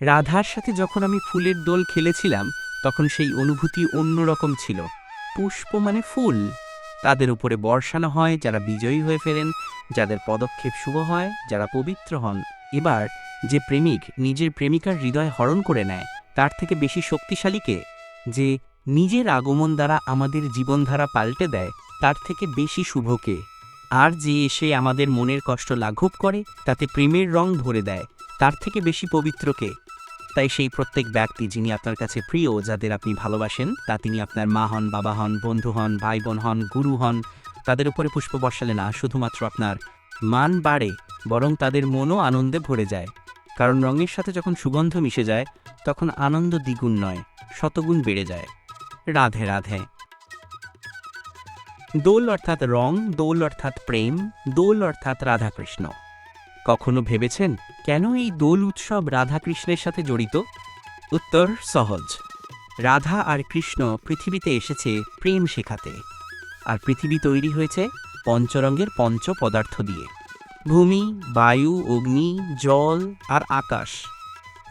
রাধার সাথে যখন আমি ফুলের দোল খেলেছিলাম, তখন সেই অনুভূতি অন্যরকম ছিল। পুষ্প মানে ফুল। তাদের উপরে বর্ষানো হয়, যারা বিজয়ী হয়ে ফেরেন, যাদের পদক্ষেপ শুভ হয়, যারা পবিত্র হন। এবার, যে প্রেমিক নিজের প্রেমিকার হৃদয় হরণ করে নেয়, তার থেকে বেশি শক্তিশালী কে? যে নিজের আগমন দ্বারা আমাদের জীবনধারা পাল্টে দেয়, তার থেকে বেশি শুভকে আর যে এসে আমাদের মনের কষ্ট লাঘব করে, তাতে প্রেমের রং ভরে দেয়, তার থেকে বেশি পবিত্র কে? তাই সেই প্রত্যেক ব্যক্তি যিনি আপনার কাছে প্রিয়, যাদের আপনি ভালোবাসেন, তা তিনি আপনার মা হন, বাবা হন, বন্ধু হন, ভাই বোন হন, গুরু হন, তাদের উপরে পুষ্প বর্ষালে না, শুধুমাত্র আপনার মান বাড়ে, বরং তাদের মনও আনন্দে ভরে যায়। কারণ রঙের সাথে যখন সুগন্ধ মিশে যায়, তখন আনন্দ দ্বিগুণ নয়, শতগুণ বেড়ে যায়। রাধে রাধে। দোল অর্থাৎ রং, দোল অর্থাৎ প্রেম, দোল অর্থাৎ রাধাকৃষ্ণ। কখনো ভেবেছেন কেন এই দোল উৎসব রাধাকৃষ্ণের সাথে জড়িত? উত্তর, সহজ। রাধা আর কৃষ্ণ পৃথিবীতে এসেছে প্রেম শেখাতে। আর পৃথিবী তৈরি হয়েছে পঞ্চরঙ্গের পঞ্চ পদার্থ দিয়ে। ভূমি, বায়ু, অগ্নি, জল আর আকাশ।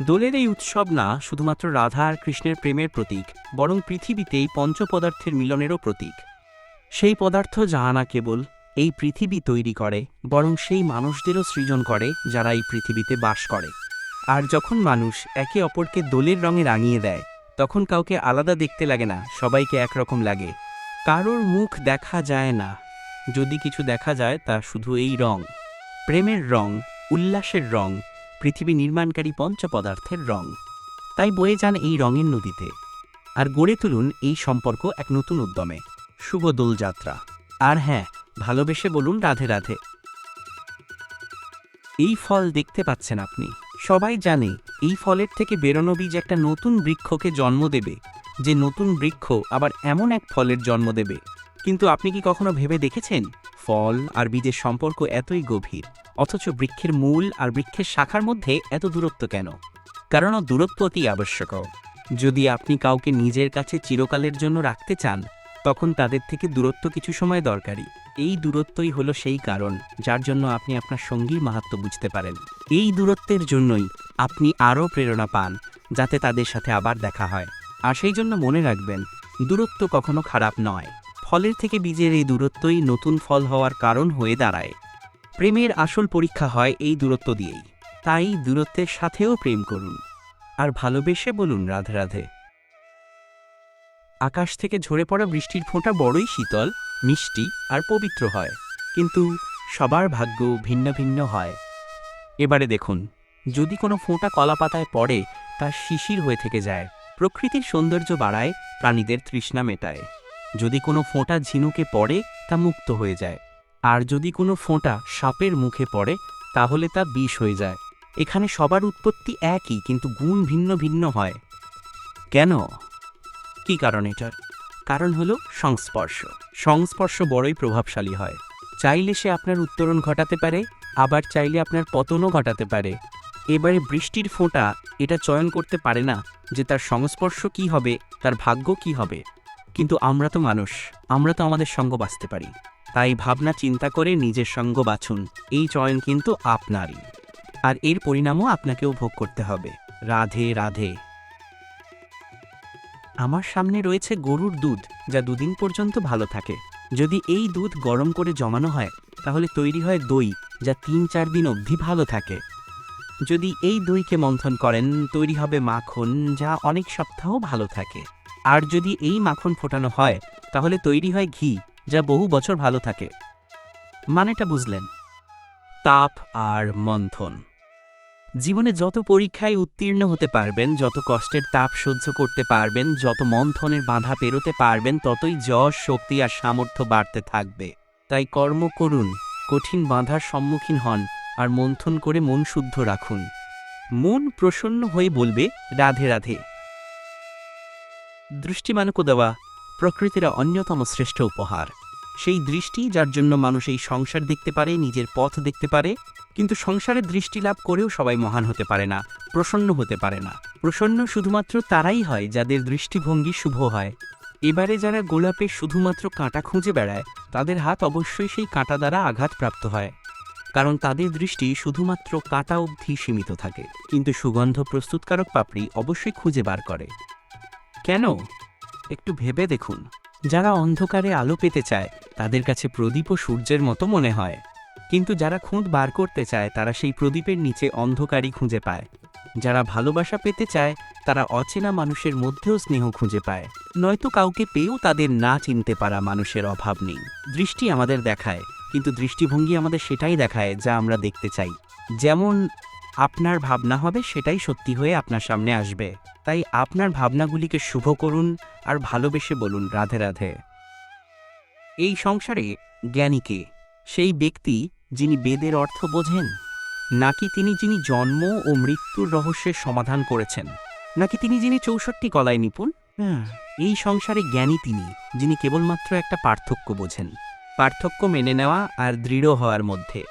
দোলের এই উৎসব না শুধুমাত্র রাধা আর কৃষ্ণের প্রেমের প্রতীক, বরং পৃথিবীতেই পঞ্চ পদার্থের মিলনেরও প্রতীক। সেই পদার্থ যাহা না কেবল এই পৃথিবী তৈরি করে, বরং সেই মানুষদেরও সৃজন করে, যারা এই পৃথিবীতে বাস করে। আর যখন মানুষ একে অপরকে দোলের রঙে রাঙিয়ে দেয়, তখন কাউকে আলাদা দেখতে লাগে না, সবাইকে একরকম লাগে। কারোর মুখ দেখা যায় না। যদি কিছু দেখা যায়, তা শুধু এই রং। প্রেমের রং, উল্লাসের রং, পৃথিবী নির্মাণকারী পঞ্চপদার্থের রং। তাই বয়ে যান এই রঙের নদীতে। আর গড়ে তুলুন এই সম্পর্ক এক নতুন উদ্যমে। শুভ দোলযাত্রা। আর হ্যাঁ ভালোবেসে বলুন রাধে রাধে। এই ফল দেখতে পাচ্ছেন আপনি। সবাই জানে, এই ফলের থেকে বেরোনো বীজ একটা নতুন বৃক্ষকে জন্ম দেবে। যে নতুন বৃক্ষ আবার এমন এক ফলের জন্ম দেবে। কিন্তু আপনি কি কখনো ভেবে দেখেছেন? ফল আর বীজের সম্পর্ক এতই গভীর, অথচ বৃক্ষের মূল আর বৃক্ষের শাখার মধ্যে এত দূরত্ব কেন? কারণ দূরত্ব অতি আবশ্যক। যদি আপনি কাউকে নিজের কাছে চিরকালের জন্য রাখতে চান তখন তাদের থেকে দূরত্ব কিছু সময় দরকারি। এই দূরত্বই হলো সেই কারণ, যার জন্য আপনি আপনার সঙ্গীর মাহাত্ম বুঝতে পারেন। এই দূরত্বের জন্যই আপনি আরও প্রেরণা পান, যাতে তাদের সাথে আবার দেখা হয়। আর সেই জন্য মনে রাখবেন, দূরত্ব কখনো খারাপ নয়। ফলের থেকে বীজের এই দূরত্বই নতুন ফল হওয়ার কারণ হয়ে দাঁড়ায়। প্রেমের আসল পরীক্ষা হয় এই দূরত্ব দিয়েই। তাই দূরত্বের সাথেও প্রেম করুন। আর ভালোবেসে বলুন রাধে রাধে। আকাশ থেকে ঝরে পড়া বৃষ্টির ফোঁটা বড়ই শীতল, মিষ্টি আর পবিত্র হয়। কিন্তু সবার ভাগ্য ভিন্ন ভিন্ন হয়। এবারে দেখুন, যদি কোনো ফোঁটা কলা পাতায় পড়ে, তা শিশির হয়ে থেকে যায়, প্রকৃতির সৌন্দর্য বাড়ায়, প্রাণীদের তৃষ্ণা মেটায়। যদি কোনো ফোঁটা ঝিনুকে পড়ে, তা মুক্ত হয়ে যায়। আর যদি কোনো ফোঁটা সাপের মুখে পড়ে, তাহলে তা বিষ হয়ে যায়। এখানে সবার উৎপত্তি একই, কিন্তু গুণ ভিন্ন ভিন্ন হয়। কেন? কি কারণ এটার। কারণ হলো সংস্পর্শ। সংস্পর্শ বড়ই প্রভাবশালী হয়। চাইলে সে আপনার উত্তরণ ঘটাতে পারে, আবার চাইলে আপনার পতনও ঘটাতে পারে। এবারে বৃষ্টির ফোঁটা এটা চয়ন করতে পারে না যে তার সংস্পর্শ কি হবে, তার ভাগ্য কি হবে। কিন্তু আমরা তো মানুষ, আমরা তো আমাদের সঙ্গ বাঁচতে পারি। তাই ভাবনা চিন্তা করে নিজের সঙ্গ বাছুন এই চয়ন কিন্তু আপনারই। আর এর পরিণামও আপনাকেও ভোগ করতে হবে। রাধে রাধে। আমার সামনে রয়েছে গরুর দুধ যা দুদিন পর্যন্ত ভালো থাকে। যদি এই দুধ গরম করে জমানো হয়, তাহলে তৈরি হয় দই যা তিন চার দিন অবধি ভালো থাকে। যদি এই দইকে মন্থন করেন, তৈরি হবে মাখন যা অনেক সপ্তাহ ভালো থাকে। আর যদি এই মাখন ফোটানো হয়, তাহলে তৈরি হয় ঘি যা বহু বছর ভালো থাকে। মানেটা বুঝলেন। তাপ আর মন্থন। জীবনে যত পরীক্ষায় উত্তীর্ণ হতে পারবেন, যত কষ্টের তাপ সহ্য করতে পারবেন, যত মন্থনের বাধা পেরোতে পারবেন, ততই যশ, শক্তি আর সামর্থ্য বাড়তে থাকবে। তাই কর্ম করুন, কঠিন বাধার সম্মুখীন হন আর মন্থন করে মন শুদ্ধ রাখুন। মন প্রসন্ন হয়ে বলবে, রাধে রাধে। দৃষ্টিমানক দেওয়া প্রকৃতির অন্যতম শ্রেষ্ঠ উপহার। সেই দৃষ্টি যার জন্য মানুষ এই সংসার দেখতে পারে, নিজের পথ দেখতে পারে, কিন্তু সংসারের দৃষ্টি লাভ করেও সবাই মহান হতে পারে না, প্রসন্ন হতে পারে না। প্রসন্ন শুধুমাত্র তারাই হয় যাদের দৃষ্টিভঙ্গি শুভ হয়। এবারে যারা গোলাপে শুধুমাত্র কাঁটা খুঁজে বেড়ায়, তাদের হাত অবশ্যই সেই কাঁটা দ্বারা আঘাতপ্রাপ্ত হয়। কারণ তাদের দৃষ্টি শুধুমাত্র কাঁটা অবধি সীমিত থাকে, কিন্তু সুগন্ধ প্রস্তুতকারক পাপড়ি অবশ্যই খুঁজে বার করে। কেন? একটু ভেবে দেখুন। যারা অন্ধকারে আলো পেতে চায়, তাদের কাছে প্রদীপ ও সূর্যের মতো মনে হয়। কিন্তু যারা খুঁত বার করতে চায়, তারা সেই প্রদীপের নিচে অন্ধকারই খুঁজে পায়। যারা ভালোবাসা পেতে চায়, তারা অচেনা মানুষের মধ্যেও স্নেহ খুঁজে পায়। নয়তো কাউকে পেয়েও তাদের না চিনতে পারা মানুষের অভাব নেই। দৃষ্টি আমাদের দেখায়, কিন্তু দৃষ্টিভঙ্গি আমাদের সেটাই দেখায় যা আমরা দেখতে চাই। যেমন, আপনার ভাবনা হবে সেটাই সত্যি হয়ে আপনার সামনে আসবে। তাই আপনার ভাবনাগুলিকে শুভ করুন আর ভালোবেসে বলুন রাধে রাধে। এই সংসারে জ্ঞানীকে সেই ব্যক্তি যিনি বেদের অর্থ বোঝেন? নাকি তিনি যিনি জন্ম ও মৃত্যুর রহস্যের সমাধান করেছেন? নাকি তিনি যিনি চৌষট্টি কলায় নিপুণ? হ্যাঁ, এই সংসারে জ্ঞানী তিনি যিনি কেবলমাত্র একটা পার্থক্য বোঝেন। পার্থক্য মেনে নেওয়া আর দৃঢ় হওয়ার মধ্যে।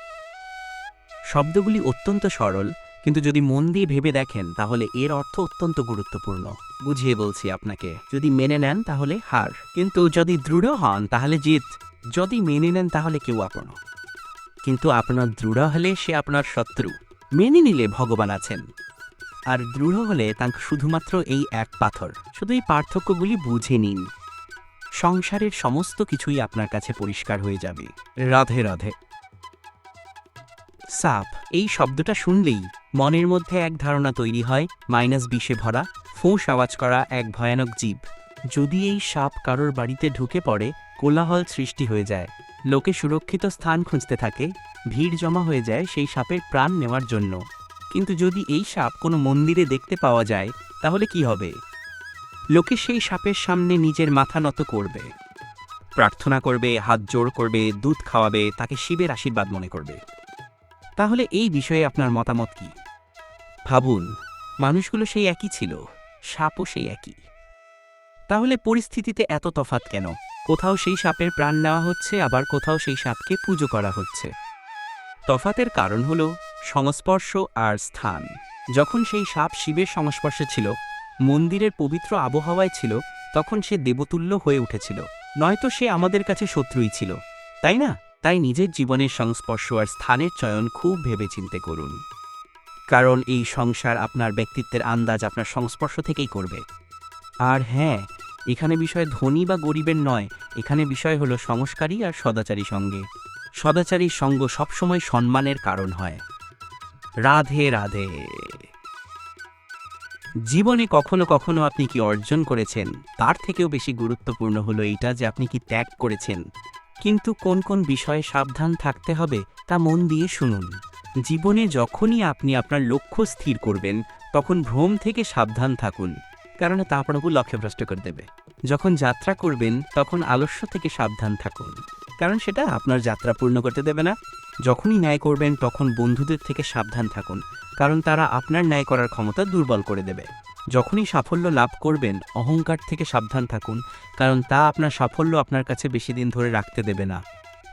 শব্দগুলি অত্যন্ত সরল কিন্তু যদি মন দিয়ে ভেবে দেখেন, তাহলে এর অর্থ অত্যন্ত গুরুত্বপূর্ণ। বুঝিয়ে বলছি আপনাকে, যদি মেনে নেন তাহলে হার। কিন্তু যদি দৃঢ় হন, তাহলে জিত। যদি মেনে নেন, তাহলে কেউ আপন। কিন্তু আপনার দৃঢ় হলে সে আপনার শত্রু। মেনে নিলে ভগবান আছেন। আর দৃঢ় হলে তাঁর শুধুমাত্র এই এক পাথর। শুধু এই পার্থক্যগুলি বুঝে নিন। সংসারের সমস্ত কিছুই আপনার কাছে পরিষ্কার হয়ে যাবে। রাধে রাধে। সাপ এই শব্দটা শুনলেই মনের মধ্যে এক ধারণা তৈরি হয়, মাইনাস বিশে ভরা, ফোঁস আওয়াজ করা এক ভয়ানক জীব। যদি এই সাপ কারোর বাড়িতে ঢুকে পড়ে, কোলাহল সৃষ্টি হয়ে যায়। লোকে সুরক্ষিত স্থান খুঁজতে থাকে, ভিড় জমা হয়ে যায় সেই সাপের প্রাণ নেওয়ার জন্য। কিন্তু যদি এই সাপ কোনো মন্দিরে দেখতে পাওয়া যায়, তাহলে কি হবে? লোকে সেই সাপের সামনে নিজের মাথা নত করবে। প্রার্থনা করবে, হাত জোড় করবে, দুধ খাওয়াবে, তাকে শিবের আশীর্বাদ মনে করবে। তাহলে এই বিষয়ে আপনার মতামত কি? ভাবুন, মানুষগুলো সেই একই ছিল, সাপও সেই একই। তাহলে পরিস্থিতিতে এত তফাত কেন? কোথাও সেই সাপের প্রাণ নেওয়া হচ্ছে, আবার কোথাও সেই সাপকে পুজো করা হচ্ছে। তফাতের কারণ হল সংস্পর্শ আর স্থান। যখন সেই সাপ শিবের সংস্পর্শে ছিল, মন্দিরের পবিত্র আবহাওয়ায় ছিল, তখন সে দেবতুল্য হয়ে উঠেছিল। নয়তো সে আমাদের কাছে শত্রুই ছিল। তাই না? তাই নিজের জীবনের সংস্পর্শ আর স্থানের চয়ন খুব ভেবেচিন্তে করুন। কারণ এই সংসার আপনার ব্যক্তিত্বের আন্দাজ আপনার সংস্পর্শ থেকেই করবে। আর হ্যাঁ এখানে বিষয় ধনী বা গরিবের নয়, এখানে বিষয় হলো সংস্কারী আর সদাচারী সঙ্গে। সদাচারীর সঙ্গ সবসময় সম্মানের কারণ হয়। রাধে রাধে। জীবনে কখনো কখনো আপনি কি অর্জন করেছেন, তার থেকেও বেশি গুরুত্বপূর্ণ হলো এইটা যে আপনি কি ত্যাগ করেছেন। কিন্তু কোন কোন বিষয়ে সাবধান থাকতে হবে তা মন দিয়ে শুনুন। জীবনে যখনই আপনি আপনার লক্ষ্য স্থির করবেন, তখন ভ্রম থেকে সাবধান থাকুন। কারণ তা আপনাকে লক্ষ্যভ্রষ্ট করে দেবে। যখন যাত্রা করবেন, তখন আলস্য থেকে সাবধান থাকুন। কারণ সেটা আপনার যাত্রা পূর্ণ করতে দেবে না। যখনই ন্যায় করবেন, তখন বন্ধুদের থেকে সাবধান থাকুন। কারণ তারা আপনার ন্যায় করার ক্ষমতা দুর্বল করে দেবে। যখনই সাফল্য লাভ করবেন, অহংকার থেকে সাবধান থাকুন। কারণ তা আপনার সাফল্য আপনার কাছে বেশি দিন ধরে রাখতে দেবে না।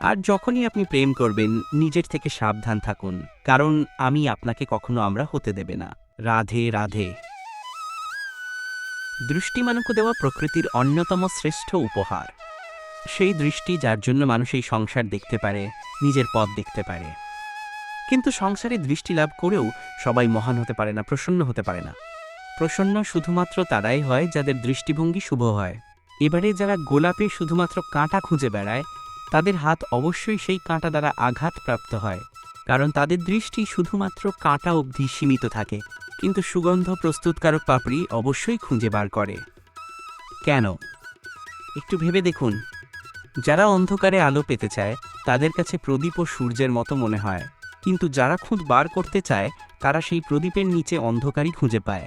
আর যখনই আপনি প্রেম করবেন, নিজের থেকে সাবধান থাকুন, কারণ আমি আপনাকে কখনো আমরা হতে দেবে না। রাধে রাধে। দৃষ্টিমানকে দেওয়া প্রকৃতির অন্যতম শ্রেষ্ঠ উপহার। সেই দৃষ্টি যার জন্য মানুষ এই সংসার দেখতে পারে, নিজের পথ দেখতে পারে। কিন্তু সংসারে দৃষ্টি লাভ করেও সবাই মহান হতে পারে না, প্রসন্ন হতে পারে না। প্রসন্ন শুধুমাত্র তারাই হয় যাদের দৃষ্টিভঙ্গি শুভ হয়। এবারে যারা গোলাপে শুধুমাত্র কাঁটা খুঁজে বেড়ায় তাদের হাত অবশ্যই সেই কাঁটা দ্বারা আঘাতপ্রাপ্ত হয়, কারণ তাদের দৃষ্টি শুধুমাত্র কাঁটা অবধি সীমিত থাকে, কিন্তু সুগন্ধ প্রস্তুতকারক পাপড়ি অবশ্যই খুঁজে বার করে। কেন? একটু ভেবে দেখুন। যারা অন্ধকারে আলো পেতে চায়, তাদের কাছে প্রদীপ ও সূর্যের মতো মনে হয়, কিন্তু যারা খুঁত বার করতে চায়, তারা সেই প্রদীপের নিচে অন্ধকারই খুঁজে পায়।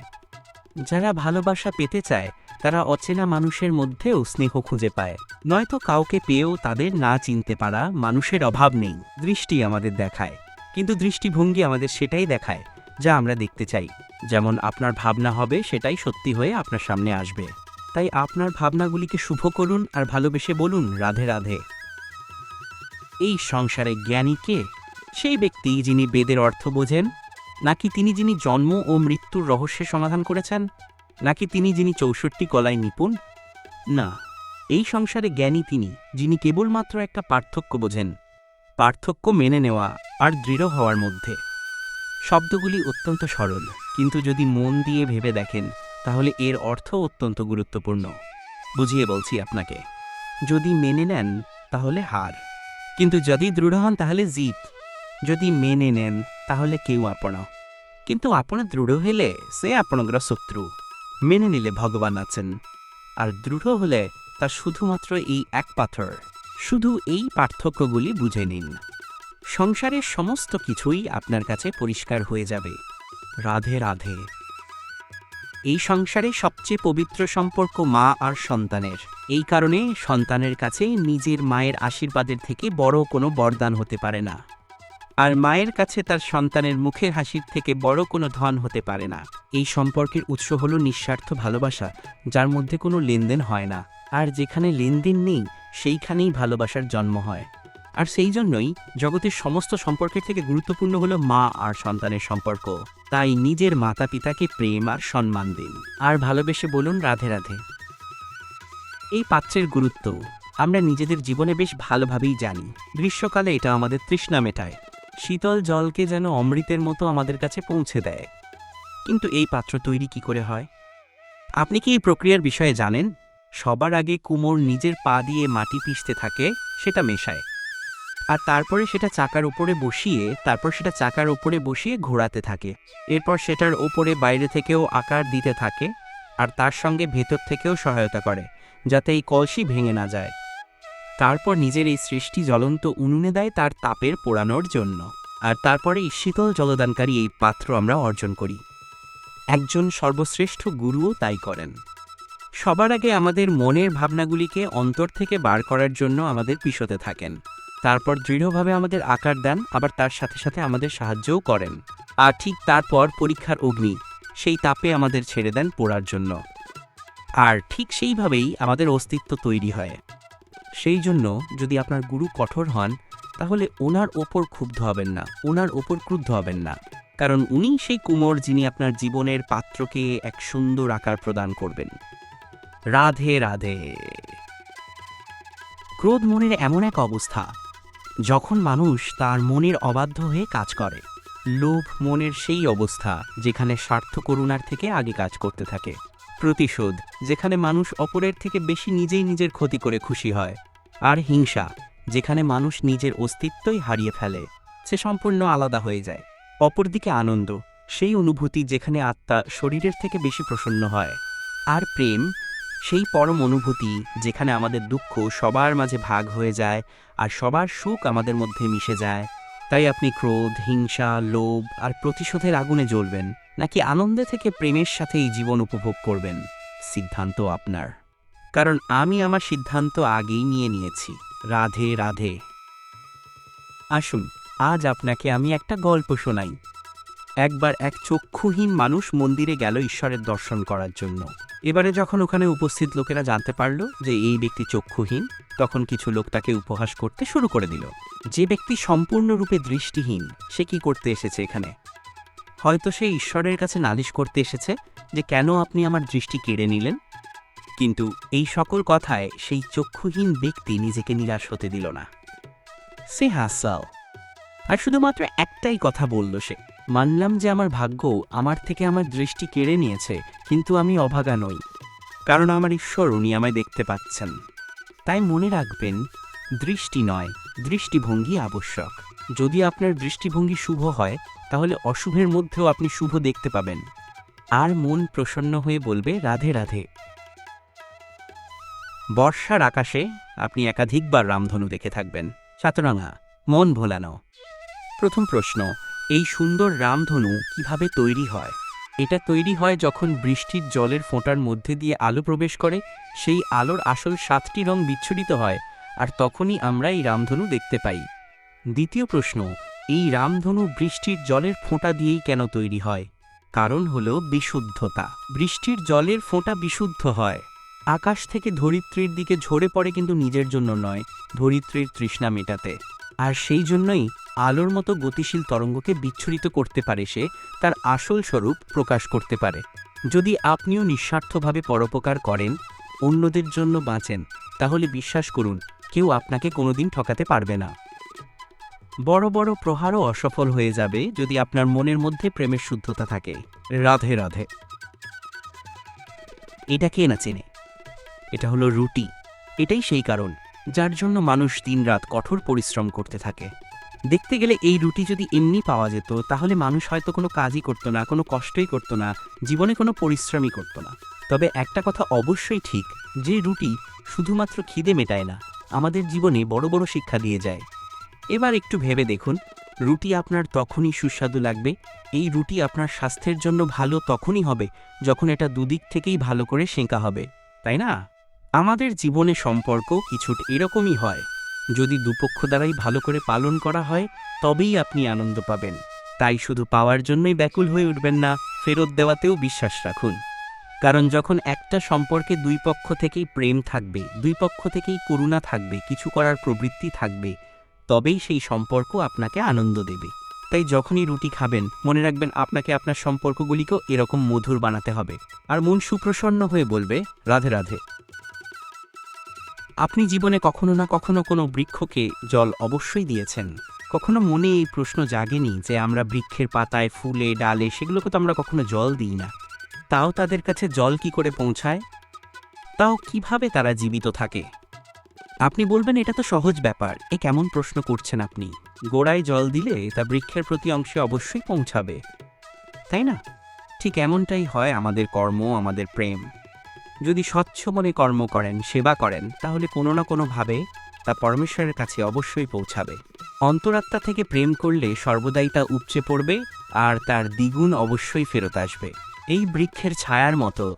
যারা ভালোবাসা পেতে চায় তারা অচেনা মানুষের মধ্যেও স্নেহ খুঁজে পায়। নয়তো কাউকে পেয়েও তাদের না চিনতে পারা মানুষের অভাব নেই, দৃষ্টি আমাদের দেখায়। কিন্তু দৃষ্টিভঙ্গি আমাদের সেটাই দেখায়, যা আমরা দেখতে চাই। যেমন আপনার ভাবনা হবে, সেটাই সত্যি হয়ে আপনার সামনে আসবে। তাই আপনার ভাবনাগুলিকে শুভ করুন আর ভালোবেসে বলুন, রাধে রাধে। এই সংসারে জ্ঞানী কে? সেই ব্যক্তি যিনি বেদের অর্থ বোঝেন, নাকি তিনি যিনি জন্ম ও মৃত্যুর রহস্যের সমাধান করেছেন? নাকি তিনি যিনি চৌষট্টি কলায় নিপুণ? না, এই সংসারে জ্ঞানী তিনি, যিনি কেবলমাত্র একটা পার্থক্য বোঝেন, পার্থক্য মেনে নেওয়া আর দৃঢ় হওয়ার মধ্যে। শব্দগুলি অত্যন্ত সরল, কিন্তু যদি মন দিয়ে ভেবে দেখেন, তাহলে এর অর্থ অত্যন্ত গুরুত্বপূর্ণ। বুঝিয়ে বলছি আপনাকে, যদি মেনে নেন, তাহলে হার। কিন্তু যদি দৃঢ় হন, তাহলে জিত। যদি মেনে নেন, তাহলে কেউ আপনা। কিন্তু আপন দৃঢ় হলে, সে আপনার শত্রু। মেনে নিলে ভগবান আছেন। আর দৃঢ় হলে তা শুধুমাত্র এই এক পাথর। শুধু এই পার্থক্যগুলি বুঝে নিন। সংসারের সমস্ত কিছুই আপনার কাছে পরিষ্কার হয়ে যাবে। রাধে রাধে। এই সংসারে সবচেয়ে পবিত্র সম্পর্ক মা আর সন্তানের। এই কারণে সন্তানের কাছে নিজের মায়ের আশীর্বাদের থেকে বড় কোনো বরদান হতে পারে না। আর মায়ের কাছে তার সন্তানের মুখের হাসির থেকে বড় কোনো ধন হতে পারে না। এই সম্পর্কের উৎস হল নিঃস্বার্থ ভালোবাসা, যার মধ্যে কোনো লেনদেন হয় না। আর যেখানে লেনদেন নেই, সেইখানেই ভালোবাসার জন্ম হয়। আর সেই জন্যই জগতের সমস্ত সম্পর্কের থেকে গুরুত্বপূর্ণ হলো মা আর সন্তানের সম্পর্ক। তাই নিজের মাতা পিতাকে প্রেম আর সম্মান দিন। আর ভালোবেসে বলুন রাধে রাধে। এই পাত্রের গুরুত্ব আমরা নিজেদের জীবনে বেশ ভালোভাবেই জানি। গ্রীষ্মকালে এটা আমাদের তৃষ্ণা মেটায়। শীতল জলকে যেন অমৃতের মতো আমাদের কাছে পৌঁছে দেয়। কিন্তু এই পাত্র তৈরি কি করে হয়? আপনি কি এই প্রক্রিয়ার বিষয়ে জানেন? সবার আগে কুমোর নিজের পা দিয়ে মাটি পিষতে থাকে, সেটা মেশায়। আর তারপরে সেটা চাকার উপরে বসিয়ে, তারপর সেটা চাকার উপরে বসিয়ে ঘোরাতে থাকে। এরপর সেটার ওপরে বাইরে থেকেও আকার দিতে থাকে, আর তার সঙ্গে ভেতর থেকেও সহায়তা করে, যাতে এই কলসি ভেঙে না যায়। তারপর নিজের এই সৃষ্টি জ্বলন্ত উনুনে দেয় তার তাপের পোড়ানোর জন্য। আর তারপরে এই শীতল জলদানকারী এই পাত্র আমরা অর্জন করি। একজন সর্বশ্রেষ্ঠ গুরুও তাই করেন। সবার আগে আমাদের মনের ভাবনাগুলিকে অন্তর থেকে বার করার জন্য আমাদের পিছতে থাকেন। তারপর দৃঢ়ভাবে আমাদের আকার দেন, আবার তার সাথে সাথে আমাদের সাহায্যও করেন। আর ঠিক তারপর পরীক্ষার অগ্নি, সেই তাপে আমাদের ছেড়ে দেন পোড়ার জন্য। আর ঠিক সেইভাবেই আমাদের অস্তিত্ব তৈরি হয়। সেই জন্য যদি আপনার গুরু কঠোর হন, তাহলে ওনার ওপর ক্ষুব্ধ হবেন না, ওনার ওপর ক্রুদ্ধ হবেন না। কারণ উনি সেই কুমোর যিনি আপনার জীবনের পাত্রকে এক সুন্দর আকার প্রদান করবেন। রাধে রাধে। ক্রোধ মনের এমন এক অবস্থা, যখন মানুষ তার মনের অবাধ্য হয়ে কাজ করে। লোভ মনের সেই অবস্থা, যেখানে স্বার্থ করুণার থেকে আগে কাজ করতে থাকে। প্রতিশোধ, যেখানে মানুষ অপরের থেকে বেশি নিজেই নিজের ক্ষতি করে খুশি হয়। আর হিংসা, যেখানে মানুষ নিজের অস্তিত্বই হারিয়ে ফেলে, সে সম্পূর্ণ আলাদা হয়ে যায়। অপরদিকে আনন্দ, সেই অনুভূতি যেখানে আত্মা শরীরের থেকে বেশি প্রসন্ন হয়। আর প্রেম, সেই পরম অনুভূতি যেখানে আমাদের দুঃখ সবার মাঝে ভাগ হয়ে যায় আর সবার সুখ আমাদের মধ্যে মিশে যায়। তাই আপনি ক্রোধ, হিংসা, লোভ আর প্রতিশোধের আগুনে জ্বলবেন, নাকি আনন্দে থেকে প্রেমের সাথে এই জীবন উপভোগ করবেন? সিদ্ধান্ত আপনার। কারণ আমি আমার সিদ্ধান্ত আগেই নিয়ে নিয়েছি। রাধে রাধে। আসুন, আজ আপনাকে আমি একটা গল্প শোনাই। একবার এক চক্ষুহীন মানুষ মন্দিরে গেল ঈশ্বরের দর্শন করার জন্য। এবারে যখন ওখানে উপস্থিত লোকেরা জানতে পারল যে এই ব্যক্তি চক্ষুহীন, তখন কিছু লোক তাকে উপহাস করতে শুরু করে দিল। যে ব্যক্তি সম্পূর্ণরূপে দৃষ্টিহীন, সে কি করতে এসেছে এখানে? হয়তো সে ঈশ্বরের কাছে নালিশ করতে এসেছে যে কেন আপনি আমার দৃষ্টি কেড়ে নিলেন? কিন্তু এই সকল কথায় সেই চক্ষুহীন ব্যক্তি নিজেকে নিরাশ হতে দিল না। সে হাসাল আর শুধুমাত্র একটাই কথা বলল সে। মানলাম যে আমার ভাগ্য আমার থেকে আমার দৃষ্টি কেড়ে নিয়েছে, কিন্তু আমি অভাগা নই। কারণ আমার ঈশ্বর উনি আমায় দেখতে পাচ্ছেন। তাই মনে রাখবেন, দৃষ্টি নয়, দৃষ্টিভঙ্গি আবশ্যক। যদি আপনার দৃষ্টিভঙ্গি শুভ হয়, তাহলে অশুভের মধ্যেও আপনি শুভ দেখতে পাবেন। আর মন প্রসন্ন হয়ে বলবে, রাধে রাধে। বর্ষার আকাশে আপনি একাধিকবার রামধনু দেখে থাকবেন। চাতরাঙা মন ভোলানো। প্রথম প্রশ্ন, এই সুন্দর রামধনু কীভাবে তৈরি হয়? এটা তৈরি হয় যখন বৃষ্টির জলের ফোঁটার মধ্যে দিয়ে আলো প্রবেশ করে, সেই আলোর আসল সাতটি রং বিচ্ছুরিত হয়, আর তখনই আমরা এই রামধনু দেখতে পাই। দ্বিতীয় প্রশ্ন, এই রামধনু বৃষ্টির জলের ফোঁটা দিয়েই কেন তৈরি হয়? কারণ হলো বিশুদ্ধতা। বৃষ্টির জলের ফোঁটা বিশুদ্ধ হয়। আকাশ থেকে ধরিত্রীর দিকে ঝরে পড়ে কিন্তু নিজের জন্য নয়, ধরিত্রীর তৃষ্ণা মেটাতে। আর সেই জন্যই আলোর মতো গতিশীল তরঙ্গকে বিচ্ছুরিত করতে পারে সে, তার আসল স্বরূপ প্রকাশ করতে পারে। যদি আপনিও নিঃস্বার্থভাবে পরোপকার করেন, অন্যদের জন্য বাঁচেন, তাহলে বিশ্বাস করুন, কেউ আপনাকে কোনোদিন ঠকাতে পারবে না। বড় বড় প্রহারও অসফল হয়ে যাবে যদি আপনার মনের মধ্যে প্রেমের শুদ্ধতা থাকে। রাধে রাধে। এটা কে না চেনে? এটা হলো রুটি। এটাই সেই কারণ, যার জন্য মানুষ দিনরাত কঠোর পরিশ্রম করতে থাকে। দেখতে গেলে এই রুটি যদি এমনি পাওয়া যেত, তাহলে মানুষ হয়তো কোনো কাজই করতো না, কোনো কষ্টই করতো না, জীবনে কোনো পরিশ্রমই করতো না। তবে একটা কথা অবশ্যই ঠিক, যে রুটি শুধুমাত্র খিদে মেটায় না, আমাদের জীবনে বড় বড় শিক্ষা দিয়ে যায়। এবার একটু ভেবে দেখুন, রুটি আপনার তখনই সুস্বাদু লাগবে, এই রুটি আপনার স্বাস্থ্যের জন্য ভালো তখনই হবে, যখন এটা দুদিক থেকেই ভালো করে সেঁকা হবে, তাই না? আমাদের জীবনে সম্পর্ক কিছুটা এরকমই হয়। যদি দুপক্ষ দ্বারাই ভালো করে পালন করা হয়, তবেই আপনি আনন্দ পাবেন। তাই শুধু পাওয়ার জন্যই ব্যাকুল হয়ে উঠবেন না, ফেরত দেওয়াতেও বিশ্বাস রাখুন। কারণ যখন একটা সম্পর্কে দুই পক্ষ থেকেই প্রেম থাকবে, দুই পক্ষ থেকেই করুণা থাকবে, কিছু করার প্রবৃত্তি থাকবে, তবেই সেই সম্পর্ক আপনাকে আনন্দ দেবে। তাই যখনই রুটি খাবেন, মনে রাখবেন আপনাকে আপনার সম্পর্কগুলিকেও এরকম মধুর বানাতে হবে। আর মন সুপ্রসন্ন হয়ে বলবে, রাধে রাধে। আপনি জীবনে কখনো না কখনো কোনো বৃক্ষকে জল অবশ্যই দিয়েছেন। কখনো মনে এই প্রশ্ন জাগেনি যে আমরা বৃক্ষের পাতায় ফুলে, ডালে সেগুলোকে তো আমরা কখনো জল দিই না। তাও তাদের কাছে জল কি করে পৌঁছায়? তাও কীভাবে তারা জীবিত থাকে? আপনি বলবেন এটা তো সহজ ব্যাপার, এ কেমন প্রশ্ন করছেন আপনি? গোড়ায় জল দিলে তা বৃক্ষের প্রতি অংশে অবশ্যই পৌঁছাবে। তাই না? ঠিক এমনটাই হয় আমাদের কর্ম, আমাদের প্রেম। যদি স্বচ্ছ মনে কর্ম করেন, সেবা করেন, তাহলে কোনো না কোনোভাবে তা পরমেশ্বরের কাছে অবশ্যই পৌঁছাবে। অন্তরাত্মা থেকে প্রেম করলে সর্বদাই তা উপচে পড়বে আর তার দ্বিগুণ অবশ্যই ফেরত আসবে। এই বৃক্ষের ছায়ার মতো।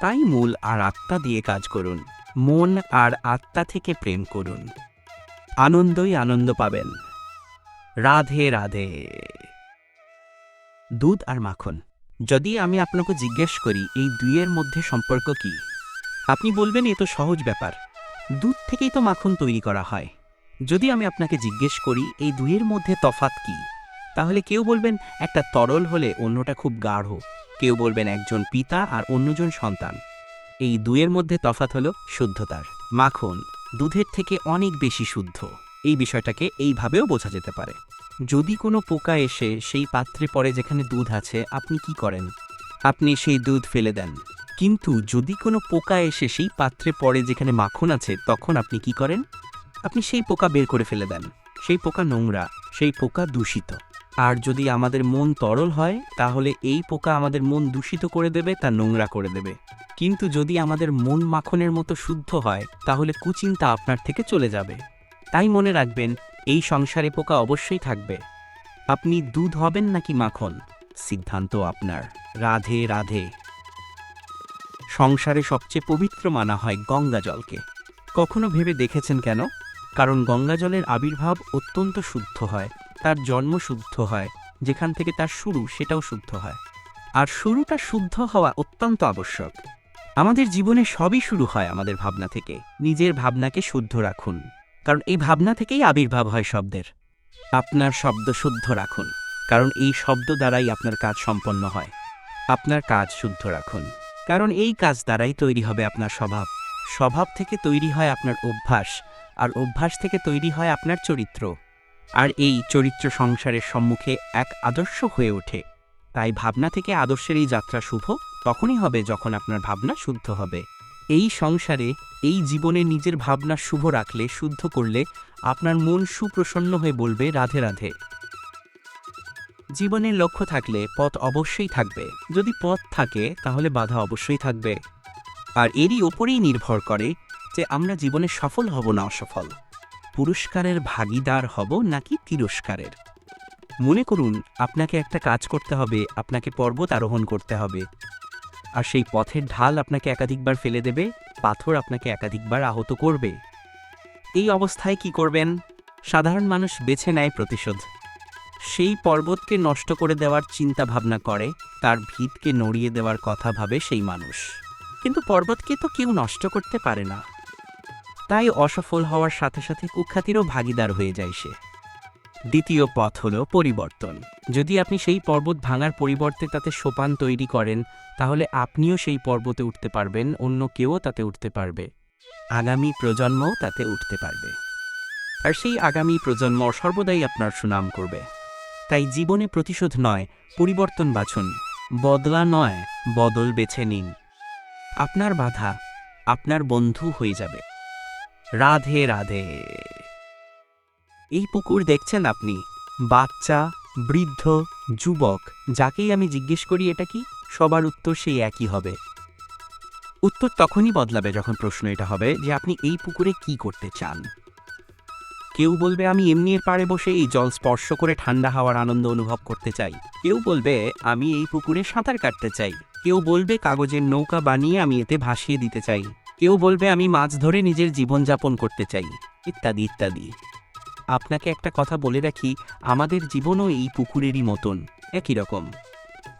তাই মূল আর আত্মা দিয়ে কাজ করুন। মন আর আত্মা থেকে প্রেম করুন। আনন্দই আনন্দ পাবেন। রাধে রাধে। দুধ আর মাখন। যদি আমি আপনাকে জিজ্ঞেস করি, এই দুইয়ের মধ্যে সম্পর্ক কি? আপনি বলবেন, এ তো সহজ ব্যাপার। দুধ থেকেই তো মাখন তৈরি করা হয়। যদি আমি আপনাকে জিজ্ঞেস করি, এই দুইয়ের মধ্যে তফাত কি? তাহলে কেউ বলবেন, একটা তরল হলে অন্যটা খুব গাঢ়। কেউ বলবেন, একজন পিতা আর অন্যজন সন্তান। এই দুয়ের মধ্যে তফাত হলো শুদ্ধতার। মাখন দুধের থেকে অনেক বেশি শুদ্ধ। এই বিষয়টাকে এইভাবেও বোঝা যেতে পারে। যদি কোনো পোকা এসে সেই পাত্রে পড়ে যেখানে দুধ আছে, আপনি কি করেন? আপনি সেই দুধ ফেলে দেন। কিন্তু যদি কোনো পোকা এসে সেই পাত্রে পড়ে যেখানে মাখন আছে, তখন আপনি কি করেন? আপনি সেই পোকা বের করে ফেলে দেন। সেই পোকা নোংরা, সেই পোকা দূষিত। আর যদি আমাদের মন তরল হয়, তাহলে এই পোকা আমাদের মন দূষিত করে দেবে, তা নোংরা করে দেবে। কিন্তু যদি আমাদের মন মাখনের মতো শুদ্ধ হয়, তাহলে কুচিন্তা আপনার থেকে চলে যাবে। তাই মনে রাখবেন এই সংসারে পোকা অবশ্যই থাকবে। আপনি দুধ হবেন নাকি মাখন? সিদ্ধান্ত আপনার। রাধে রাধে। সংসারে সবচেয়ে পবিত্র মানা হয় গঙ্গা জলকে। কখনো ভেবে দেখেছেন কেন? কারণ গঙ্গা জলের আবির্ভাব অত্যন্ত শুদ্ধ হয়। তার জন্ম শুদ্ধ হয়। যেখান থেকে তার শুরু, সেটাও শুদ্ধ হয়। আর শুরুটা শুদ্ধ হওয়া অত্যন্ত আবশ্যক। আমাদের জীবনে সবই শুরু হয় আমাদের ভাবনা থেকে। নিজের ভাবনাকে শুদ্ধ রাখুন। কারণ এই ভাবনা থেকেই আবির্ভাব হয় শব্দের। আপনার শব্দ শুদ্ধ রাখুন, কারণ এই শব্দ দ্বারাই আপনার কাজ সম্পন্ন হয়। আপনার কাজ শুদ্ধ রাখুন, কারণ এই কাজ দ্বারাই তৈরি হবে আপনার স্বভাব। স্বভাব থেকে তৈরি হয় আপনার অভ্যাস, আর অভ্যাস থেকে তৈরি হয় আপনার চরিত্র। আর এই চরিত্র সংসারের সম্মুখে এক আদর্শ হয়ে ওঠে। তাই ভাবনা থেকে আদর্শের এই যাত্রা শুভ, তখনই হবে যখন আপনার ভাবনা শুদ্ধ হবে। এই সংসারে এই জীবনে নিজের ভাবনা শুভ রাখলে, শুদ্ধ করলে আপনার মন সুপ্রসন্ন হয়ে বলবে, রাধে রাধে। জীবনের লক্ষ্য থাকলে পথ অবশ্যই থাকবে। যদি পথ থাকে, তাহলে বাধা অবশ্যই থাকবে। আর এরই ওপরেই নির্ভর করে যে আমরা জীবনে সফল হব না অসফল। পুরস্কারের ভাগিদার হব নাকি তিরস্কারের? মনে করুন, আপনাকে একটা কাজ করতে হবে, আপনাকে পর্বত আরোহণ করতে হবে। আর সেই পথের ঢাল আপনাকে একাধিকবার ফেলে দেবে, পাথর আপনাকে একাধিকবার আহত করবে। এই অবস্থায় কি করবেন? সাধারণ মানুষ বেছে নেয় প্রতিশোধ। সেই পর্বতকে নষ্ট করে দেওয়ার চিন্তা ভাবনা করে, তার ভিতকে নড়িয়ে দেওয়ার কথা ভাবে সেই মানুষ। কিন্তু পর্বতকে তো কেউ নষ্ট করতে পারে না। তাই অসফল হওয়ার সাথে সাথে কুখ্যাতিরও ভাগিদার হয়ে যায় সে। দ্বিতীয় পথ হল পরিবর্তন। যদি আপনি সেই পর্বত ভাঙার পরিবর্তে তাতে সোপান তৈরি করেন, তাহলে আপনিও সেই পর্বতে উঠতে পারবেন, অন্য কেউও তাতে উঠতে পারবে। আগামী প্রজন্মও তাতে উঠতে পারবে। আর সেই আগামী প্রজন্ম সর্বদাই আপনার সুনাম করবে। তাই জীবনে প্রতিশোধ নয়, পরিবর্তন বাছুন। বদলা নয়, বদল বেছে নিন। আপনার বাধা, আপনার বন্ধু হয়ে যাবে। রাধে রাধে। এই পুকুর দেখছেন আপনি? বাচ্চা, বৃদ্ধ, যুবক, যাকেই আমি জিজ্ঞেস করি এটা কি, সবার উত্তর সেই একই হবে। উত্তর তখনই বদলাবে যখন প্রশ্ন এটা হবে যে আপনি এই পুকুরে কি করতে চান। কেউ বলবে, আমি এমনি এর পাড়ে বসে এই জল স্পর্শ করে ঠান্ডা হাওয়ার আনন্দ অনুভব করতে চাই। কেউ বলবে, আমি এই পুকুরে সাঁতার কাটতে চাই। কেউ বলবে, কাগজের নৌকা বানিয়ে আমি এতে ভাসিয়ে দিতে চাই। কেউ বলবে, আমি মাছ ধরে নিজের জীবনযাপন করতে চাই। ইত্যাদি ইত্যাদি। আপনাকে একটা কথা বলে রাখি, আমাদের জীবনও এই পুকুরেরই মতন, একই রকম।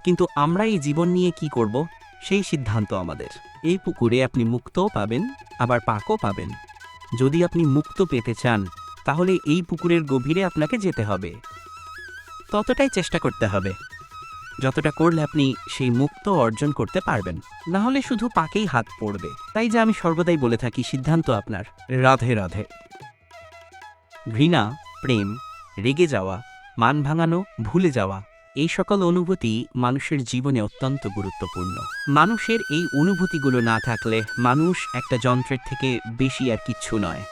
কিন্তু আমরা এই জীবন নিয়ে কি করব? সেই সিদ্ধান্ত আমাদের। এই পুকুরে আপনি মুক্তও পাবেন, আবার পাকও পাবেন। যদি আপনি মুক্ত পেতে চান, তাহলে এই পুকুরের গভীরে আপনাকে যেতে হবে। ততটাই চেষ্টা করতে হবে। যতটা করলে আপনি সেই মুক্ত অর্জন করতে পারবেন। না হলে শুধু পাকেই হাত পড়বে। তাই যে আমি সর্বদাই বলে থাকি, সিদ্ধান্ত আপনার। রাধে রাধে। ঘৃণা, প্রেম, রেগে যাওয়া, মান ভাঙানো, ভুলে যাওয়া, এই সকল অনুভূতি মানুষের জীবনে অত্যন্ত গুরুত্বপূর্ণ। মানুষের এই অনুভূতিগুলো না থাকলে মানুষ একটা যন্ত্রের থেকে বেশি আর কিচ্ছু নয়।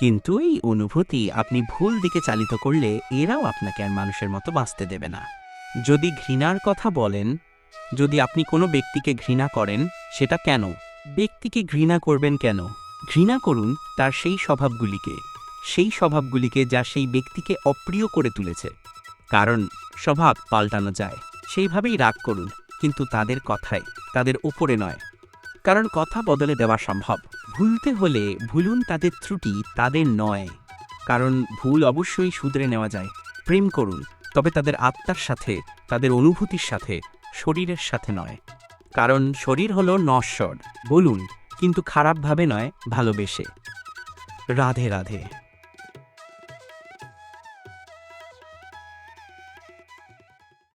কিন্তু এই অনুভূতি আপনি ভুল দিকে চালিত করলে এরাও আপনাকে আর মানুষের মতো বাঁচতে দেবে না। যদি ঘৃণার কথা বলেন, যদি আপনি কোনো ব্যক্তিকে ঘৃণা করেন, সেটা কেন? ব্যক্তিকে ঘৃণা করবেন কেন? ঘৃণা করুন তার সেই স্বভাবগুলিকে। সেই স্বভাবগুলিকে যা সেই ব্যক্তিকে অপ্রিয় করে তুলেছে। কারণ স্বভাব পাল্টানো যায়। সেইভাবেই রাগ করুন, কিন্তু তাদের কথায় তাদের উপরে নয়। কারণ কথা বদলে দেওয়া সম্ভব। ভুলতে হলে ভুলুন তাদের ত্রুটি, তাদের নয়। কারণ ভুল অবশ্যই শুধরে নেওয়া যায়। প্রেম করুন, তবে তাদের আত্মার সাথে, তাদের অনুভূতির সাথে, শরীরের সাথে নয়। কারণ শরীর হলো নশ্বর, বলুন, কিন্তু খারাপভাবে নয়, ভালোবেসে। রাধে রাধে।